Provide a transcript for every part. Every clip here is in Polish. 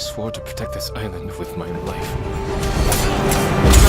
swore to protect this island with my life.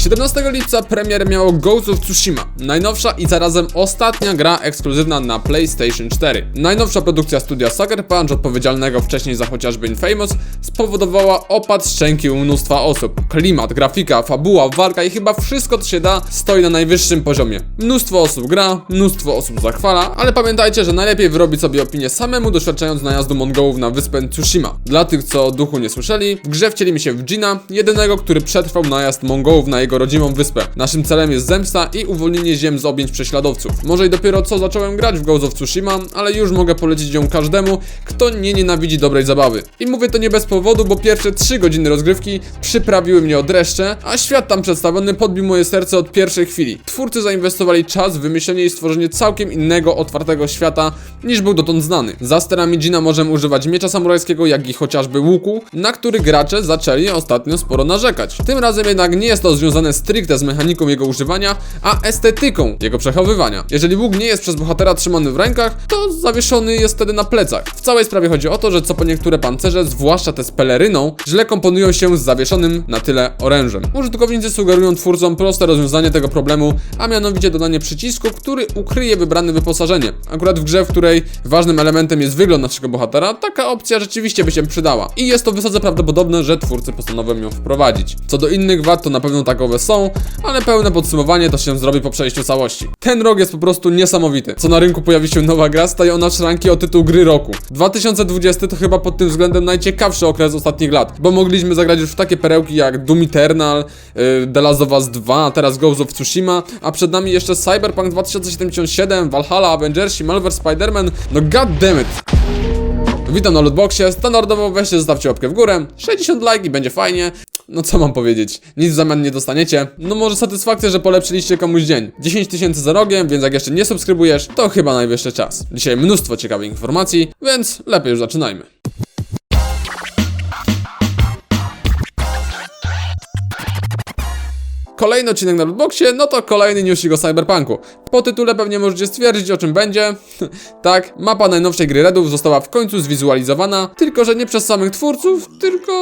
17 lipca premierę miało Ghost of Tsushima, najnowsza i zarazem ostatnia gra ekskluzywna na PlayStation 4. Najnowsza produkcja studia Sucker Punch, odpowiedzialnego wcześniej za chociażby Infamous, spowodowała opad szczęki u mnóstwa osób. Klimat, grafika, fabuła, walka i chyba wszystko co się da stoi na najwyższym poziomie. Mnóstwo osób gra, mnóstwo osób zachwala, ale pamiętajcie, że najlepiej wyrobić sobie opinię samemu doświadczając najazdu Mongołów na wyspę Tsushima. Dla tych, co o duchu nie słyszeli, w grze wcielimy się w Jina, jedynego, który przetrwał najazd Mongołów na jego rodzimą wyspę. Naszym celem jest zemsta i uwolnienie ziem z objęć prześladowców. Może i dopiero co zacząłem grać w Ghost of Tsushima, ale już mogę polecić ją każdemu, kto nie nienawidzi dobrej zabawy. I mówię to nie bez powodu, bo pierwsze 3 godziny rozgrywki przyprawiły mnie o dreszcze, a świat tam przedstawiony podbił moje serce od pierwszej chwili. Twórcy zainwestowali czas w wymyślenie i stworzenie całkiem innego, otwartego świata niż był dotąd znany. Za sterami Jina możemy używać miecza samurajskiego, jak i chociażby łuku, na który gracze zaczęli ostatnio sporo narzekać. Tym razem jednak nie jest to związane stricte z mechaniką jego używania, a estetyką jego przechowywania. Jeżeli łuk nie jest przez bohatera trzymany w rękach, to zawieszony jest wtedy na plecach. W całej sprawie chodzi o to, że co po niektóre pancerze, zwłaszcza te z peleryną, źle komponują się z zawieszonym na tyle orężem. Użytkownicy sugerują twórcom proste rozwiązanie tego problemu, a mianowicie dodanie przycisku, który ukryje wybrane wyposażenie. Akurat w grze, w której ważnym elementem jest wygląd naszego bohatera, taka opcja rzeczywiście by się przydała. I jest to wysoce prawdopodobne, że twórcy postanowią ją wprowadzić. Co do innych wad, to na pewno takowe są, ale pełne podsumowanie to się zrobi po przejściu całości. Ten rok jest po prostu niesamowity. Co na rynku pojawi się nowa gra, staje ona w szranki o tytuł gry roku. 2020 to chyba pod tym względem najciekawszy okres ostatnich lat, bo mogliśmy zagrać już w takie perełki jak Doom Eternal, yy, The Last of Us 2, a teraz Ghost of Tsushima, a przed nami jeszcze Cyberpunk 2077, Valhalla, Avengersi, Malware Spider-Man, no god damn it. Witam na Lootboxie, standardowo weźcie zostawcie łapkę w górę, 60 like i będzie fajnie. No co mam powiedzieć, nic w zamian nie dostaniecie. No może satysfakcja, że polepszyliście komuś dzień. 10 tysięcy za rogiem, więc jak jeszcze nie subskrybujesz, to chyba najwyższy czas. Dzisiaj mnóstwo ciekawych informacji, więc lepiej już zaczynajmy. Kolejny odcinek na Lootboxie, no to kolejny newsik o Cyberpunku. Po tytule pewnie możecie stwierdzić o czym będzie. tak, mapa najnowszej gry Redów została w końcu zwizualizowana, tylko że nie przez samych twórców, tylko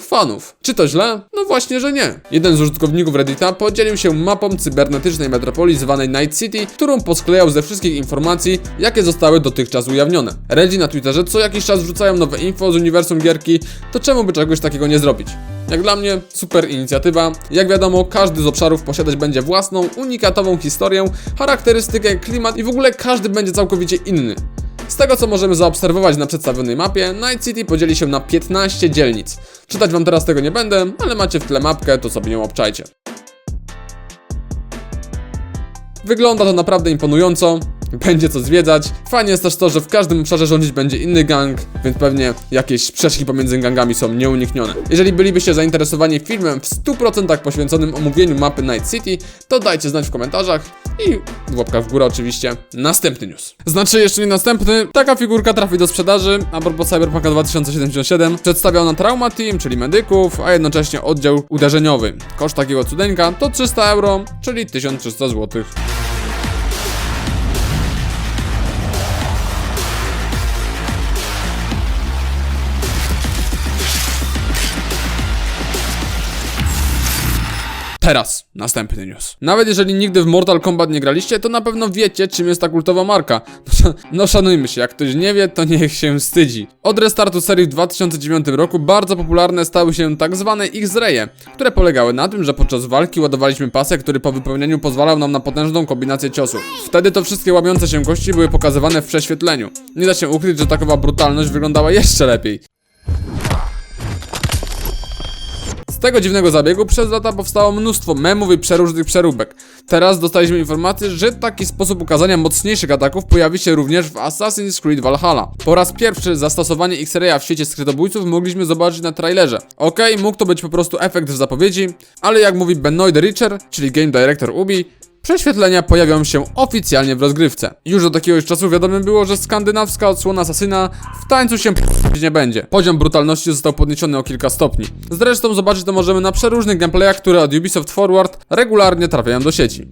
fanów. Czy to źle? No właśnie, że nie. Jeden z użytkowników Reddita podzielił się mapą cybernetycznej metropolii zwanej Night City, którą posklejał ze wszystkich informacji, jakie zostały dotychczas ujawnione. Redzi na Twitterze co jakiś czas wrzucają nowe info z uniwersum gierki, to czemu by czegoś takiego nie zrobić? Jak dla mnie, super inicjatywa. Jak wiadomo, każdy z obszarów posiadać będzie własną, unikatową historię, charakterystykę, klimat i w ogóle każdy będzie całkowicie inny. Z tego co możemy zaobserwować na przedstawionej mapie, Night City podzieli się na 15 dzielnic. Czytać wam teraz tego nie będę, ale macie w tle mapkę, to sobie ją obczajcie. Wygląda to naprawdę imponująco. Będzie co zwiedzać. Fajnie jest też to, że w każdym obszarze rządzić będzie inny gang, więc pewnie jakieś sprzeczki pomiędzy gangami są nieuniknione. Jeżeli bylibyście zainteresowani filmem w 100% poświęconym omówieniu mapy Night City, to dajcie znać w komentarzach i w łapkach w górę oczywiście. Następny news. Znaczy jeszcze nie następny, taka figurka trafi do sprzedaży, a propos Cyberpunka 2077. Przedstawia ona Trauma Team, czyli medyków, a jednocześnie oddział uderzeniowy. Koszt takiego cudeńka to 300 euro, czyli 1300 zł. Teraz następny news. Nawet jeżeli nigdy w Mortal Kombat nie graliście, to na pewno wiecie, czym jest ta kultowa marka. No szanujmy się, jak ktoś nie wie, to niech się wstydzi. Od restartu serii w 2009 roku bardzo popularne stały się tak zwane X-raye, które polegały na tym, że podczas walki ładowaliśmy pasek, który po wypełnieniu pozwalał nam na potężną kombinację ciosów. Wtedy to wszystkie łamiące się kości były pokazywane w prześwietleniu. Nie da się ukryć, że takowa brutalność wyglądała jeszcze lepiej. Tego dziwnego zabiegu przez lata powstało mnóstwo memów i przeróżnych przeróbek. Teraz dostaliśmy informację, że taki sposób ukazania mocniejszych ataków pojawi się również w Assassin's Creed Valhalla. Po raz pierwszy zastosowanie X-Raya w świecie skrytobójców mogliśmy zobaczyć na trailerze. Okej, mógł to być po prostu efekt w zapowiedzi, ale jak mówi Benoit Richer, czyli game director Ubi, Prześwietlenia pojawią się oficjalnie w rozgrywce. Już od jakiegoś czasu wiadomo było, że skandynawska odsłona asasyna w tańcu się nie będzie. Poziom brutalności został podniesiony o kilka stopni. Zresztą zobaczyć to możemy na przeróżnych gameplayach, które od Ubisoft Forward regularnie trafiają do sieci.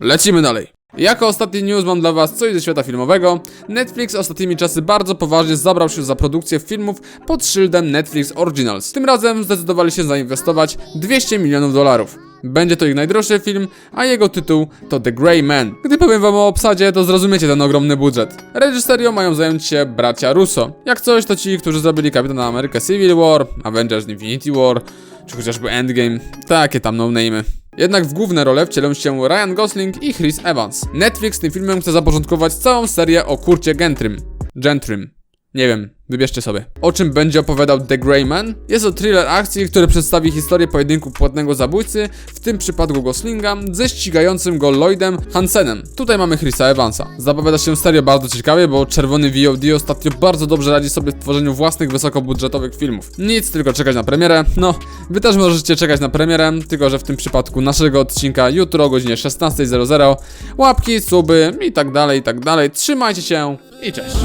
Lecimy dalej. Jako ostatni news mam dla was coś ze świata filmowego. Netflix ostatnimi czasy bardzo poważnie zabrał się za produkcję filmów pod szyldem Netflix Originals. Tym razem zdecydowali się zainwestować 200 milionów dolarów. Będzie to ich najdroższy film, a jego tytuł to The Grey Man. Gdy powiem wam o obsadzie, to zrozumiecie ten ogromny budżet. Reżyserią mają zająć się bracia Russo. Jak coś, to ci, którzy zrobili Kapitana Amerykę Civil War, Avengers Infinity War, czy chociażby Endgame. Takie tam no-name'y. Jednak w główne role wcielą się Ryan Gosling i Chris Evans. Netflix tym filmem chce zaporządkować całą serię o kurcie Gentrym. Gentrym. Nie wiem, wybierzcie sobie. O czym będzie opowiadał The Grey Man? Jest to thriller akcji, który przedstawi historię pojedynku płatnego zabójcy, w tym przypadku Goslinga, ze ścigającym go Lloydem Hansenem. Tutaj mamy Chrisa Evansa. Zapowiada się serio bardzo ciekawie, bo czerwony VOD ostatnio bardzo dobrze radzi sobie w tworzeniu własnych wysokobudżetowych filmów. Nic, tylko czekać na premierę. No, wy też możecie czekać na premierę, tylko że w tym przypadku naszego odcinka jutro o godzinie 16.00. Łapki, suby i tak dalej, i tak dalej. Trzymajcie się i cześć.